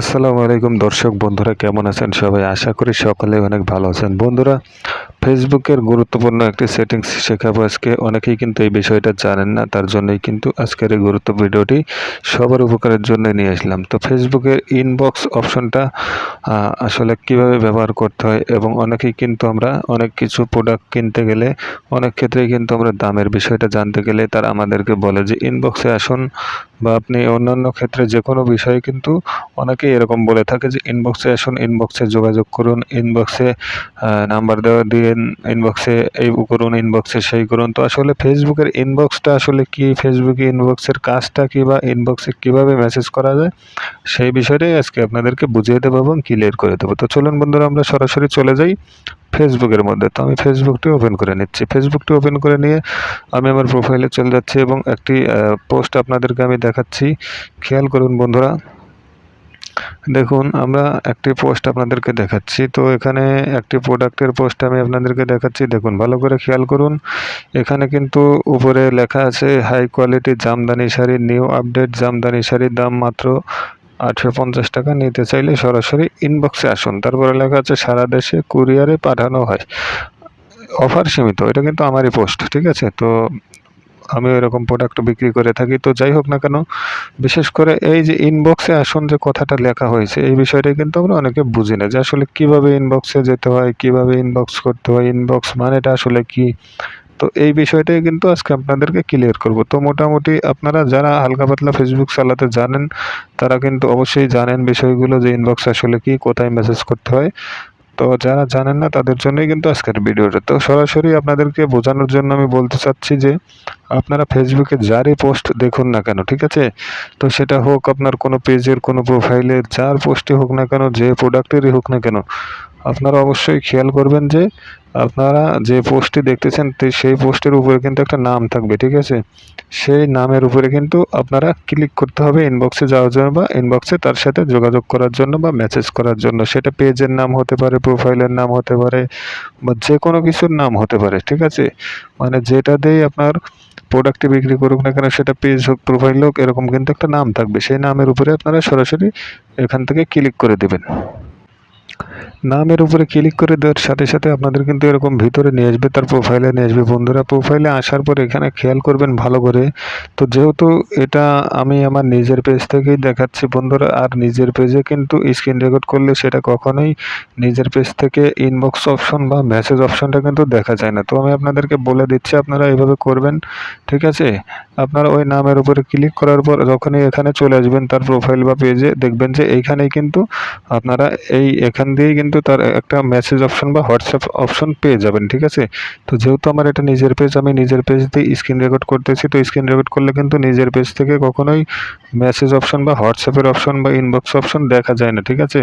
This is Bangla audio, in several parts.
আসসালামু আলাইকুম দর্শক বন্ধুরা কেমন আছেন? সবাই আশা করি সকলে অনেক ভালো আছেন। বন্ধুরা ফেসবুকের গুরুত্বপূর্ণ একটি সেটিংস শেখাবো আজকে। অনেকেই কিন্তু এই বিষয়টা জানেন না, তার জন্যই কিন্তু আজকের এই গুরুত্ব ভিডিওটি সবার উপকারের জন্য নিয়ে আসলাম। তো ফেসবুকের ইনবক্স অপশনটা আসলে কীভাবে ব্যবহার করতে হয় এবং অনেকেই কিন্তু আমরা অনেক কিছু প্রোডাক্ট কিনতে গেলে, অনেক ক্ষেত্রেই কিন্তু আমরা দামের বিষয়টা জানতে গেলে তারা আমাদেরকে বলে যে ইনবক্সে আসুন। বা আপনি অন্যান্য ক্ষেত্রে যে কোনো বিষয়ে কিন্তু অনেকেই এরকম বলে থাকে যে ইনবক্সে আসুন ইনবক্সে যোগাযোগ করুন। ইনবক্সে নাম্বার দেওয়া দিন ইনবক্সে এই করুন ইনবক্সে সেই করুন। তো আসলে ফেসবুকের ইনবক্সটা আসলে কি? ফেসবুকে ইনবক্সের কাজটা কী বা ইনবক্সে কীভাবে মেসেজ করা যায়? সেই বিষয়টাই আজকে আপনাদেরকে বুঝিয়ে দেবো এবং ক্লিয়ার করে দেবো। তো চলুন বন্ধুরা, আমরা সরাসরি চলে যাই ফেসবুকের মধ্যে। তো আমি ফেসবুকটি ওপেন করে নিচ্ছি। ফেসবুকটি ওপেন করে নিয়ে আমি আমার প্রোফাইলে চলে যাচ্ছি এবং একটি পোস্ট আপনাদেরকে আমি দেখাচ্ছি। খেয়াল করুন বন্ধুরা। দেখুন, আমরা একটি পোস্ট আপনাদেরকে দেখাচ্ছি। তো এখানে একটি প্রোডাক্টের পোস্ট আমি আপনাদেরকে দেখাচ্ছি। দেখুন, ভালো করে খেয়াল করুন। এখানে কিন্তু উপরে লেখা আছে high quality jamdani sari new update jamdani শাড়ির দাম মাত্র আটশো পঞ্চাশ টাকা। নিতে চাইলে সরাসরি ইনবক্সে আসুন। তারপরে লেখা আছে, সারা দেশে কুরিয়ারে পাঠানো হয়। অফার সীমিত, এটা কিন্তু আমারই পোস্ট ঠিক আছে? তো আমি এরকম প্রোডাক্ট বিক্রি করে থাকি। তো যাই হোক না কেন, বিশেষ করে এই যে ইনবক্সে আসুন যে কথাটা লেখা হয়েছে, এই বিষয়টা কিন্তু আমরা অনেকে বুঝি না যে আসলে কীভাবে ইনবক্সে যেতে হয়, কীভাবে ইনবক্স করতে হয় ইনবক্স মানেটা আসলে কি? তো এই বিষয়টাই কিন্তু আজকে আপনাদেরকে ক্লিয়ার করব। তো মোটামুটি আপনারা যারা হালকা পাতলা ফেসবুক চালাতে জানেন, তারা কিন্তু অবশ্যই জানেন বিষয়গুলো যে ইনবক্স আসলে কি, কোথায় মেসেজ করতে হয়। তো যারা জানেন না, তাদের জন্যই কিন্তু আজকের ভিডিওটা। তো সরাসরি আপনাদেরকে বোঝানোর জন্য আমি বলতে চাচ্ছি যে, আপনারা ফেসবুকে যারই পোস্ট দেখুন না কেন, ঠিক আছে? তো সেটা হোক আপনার কোনো পেজের কোনো প্রোফাইলের যার পোস্টই হোক না কেন, যে প্রোডাক্টেরই হোক না কেন আপনারা অবশ্যই খেয়াল করবেন যে আপনারা যে পোস্টটি দেখতেছেন সেই পোস্টের উপরে কিন্তু একটা নাম থাকবে, ঠিক আছে? সেই নামের উপরে কিন্তু আপনারা ক্লিক করতে হবে ইনবক্সে যাওয়ার জন্য বা ইনবক্সে তার সাথে যোগাযোগ করার জন্য বা মেসেজ করার জন্য। সেটা পেজের নাম হতে পারে প্রোফাইলের নাম হতে পারে বা যে কোনো কিছুর নাম হতে পারে, ঠিক আছে? মানে যেটা দিয়েই আপনার প্রোডাক্টটি বিক্রি করুক না কেন, সেটা পেজ হোক প্রোফাইল হোক, এরকম কিন্তু একটা নাম থাকবে। সেই নামের উপরে আপনারা সরাসরি এখান থেকে ক্লিক করে দেবেন। নামের উপরে ক্লিক করে দেওয়ার সাথে সাথে আপনাদের কিন্তু এরকম ভিতরে নিয়ে আসবে, তার প্রোফাইলে নিয়ে আসবে। বন্ধুরা প্রোফাইলে আসার পর এখানে খেয়াল করবেন ভালো করে। তো যেহেতু এটা আমি আমার নিজের পেজ থেকেই দেখাচ্ছি বন্ধুরা, আর নিজের পেজে কিন্তু স্ক্রিন রেকর্ড করলে সেটা কখনোই নিজের পেজ থেকে ইনবক্স অপশন বা মেসেজ অপশনটা কিন্তু দেখা যায় না। তো আমি আপনাদেরকে বলে দিচ্ছি, আপনারা এইভাবে করবেন, ঠিক আছে? আপনারা ওই নামের উপরে ক্লিক করার পর যখনই এখানে চলে আসবেন তার প্রোফাইল বা পেজে দেখবেন যে এইখানেই কিন্তু আপনারা এই এখান দিয়েই কিন্তু তার একটা মেসেজ অপশন বা হোয়াটসঅ্যাপ অপশন পেয়ে যাবেন, ঠিক আছে? তো যেহেতু আমার এটা নিজের পেজ আমি নিজের পেজ দিয়ে স্ক্রিন রেকর্ড করতেছি, তো স্ক্রিন রেকর্ড করলে কিন্তু নিজের পেজ থেকে কখনোই মেসেজ অপশন বা হোয়াটসঅ্যাপের অপশন বা ইনবক্স অপশন দেখা যায় না, ঠিক আছে?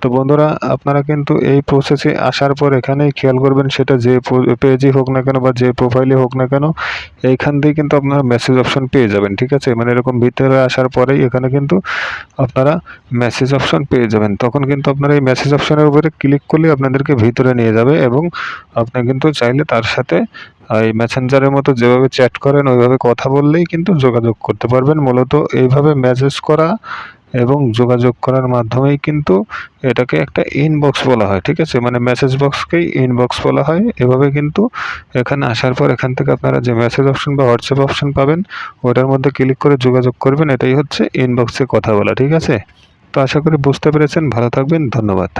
তো বন্ধুরা, আপনারা কিন্তু এই প্রসেসে আসার পর এখানেই খেয়াল করবেন সেটা যে পেজই হোক না কেন বা যে প্রোফাইলে হোক না কেন, এইখান দিয়ে কিন্তু আপনারা মেসেজ অপশন পেয়ে যাবেন, ঠিক আছে? মানে এরকম ভিতরে আসার পরেই এখানে কিন্তু আপনারা মেসেজ অপশন পেয়ে যাবেন। তখন কিন্তু আপনারা এই মেসেজ অপশনের উপরে ক্লিক করলে আপনাদেরকে ভিতরে নিয়ে যাবে এবং আপনি কিন্তু চাইলে তার সাথে এই মেসেঞ্জারের মতো যেভাবে চ্যাট করেন, ওইভাবে কথা বললেই কিন্তু যোগাযোগ করতে পারবেন। মূলত এইভাবে মেসেজ করা এবং যোগাযোগ করার মাধ্যমেই কিন্তু এটাকে একটা ইনবক্স বলা হয়, ঠিক আছে? মানে মেসেজ বক্সকেই ইনবক্স বলা হয়। এভাবে কিন্তু এখানে আসার পর এখান থেকে আপনারা যে মেসেজ অপশন বা হোয়াটসঅ্যাপ অপশন পাবেন, ওটার মধ্যে ক্লিক করে যোগাযোগ করবেন। এটাই হচ্ছে ইনবক্সে কথা বলা, ঠিক আছে? তো আশা করি বুঝতে পেরেছেন। ভালো থাকবেন। ধন্যবাদ।